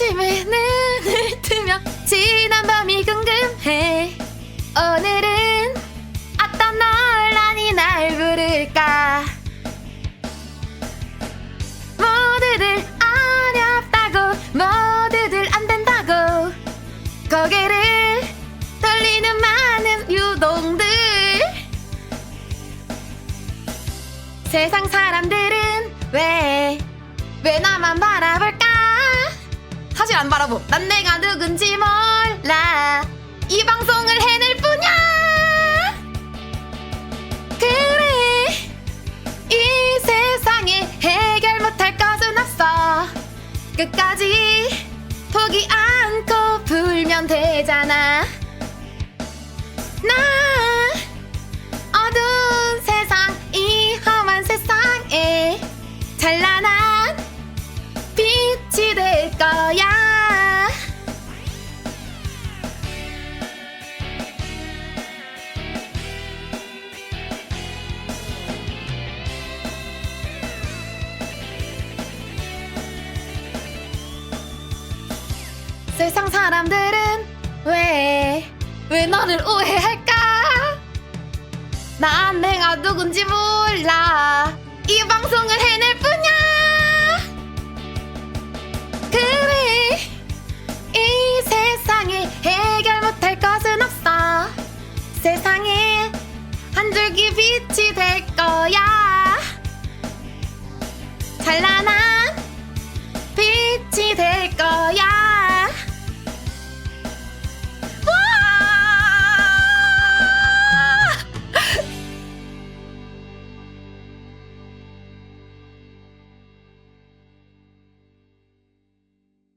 아침에 눈을 뜨며 지난 밤이 궁금해. 오늘은 어떤 논란이 날 부를까? 모두들 어렵다고 모두들 안 된다고. 고개를 돌리는 많은 유동들. 세상 사람들은 왜, 왜 나만 바라볼까? 사실 안 바라보. 난 내가 누군지 몰라. 이 방송을 해낼 뿐이야. 그래. 이 세상에 해결 못할 것은 없어. 끝까지 포기 않고 불면 되잖아. 나 어두운 세상 이 험한 세상에 찬란 세상 사람들은 왜, 왜 너를 오해할까? 난 내가 누군지 몰라. 이 방송을 해낼 뿐이야. 그래 이 세상에 해결 못할 것은 없어. 세상에 한 줄기 빛이 될 거야. 찬란한 빛이 될 거야 Woo!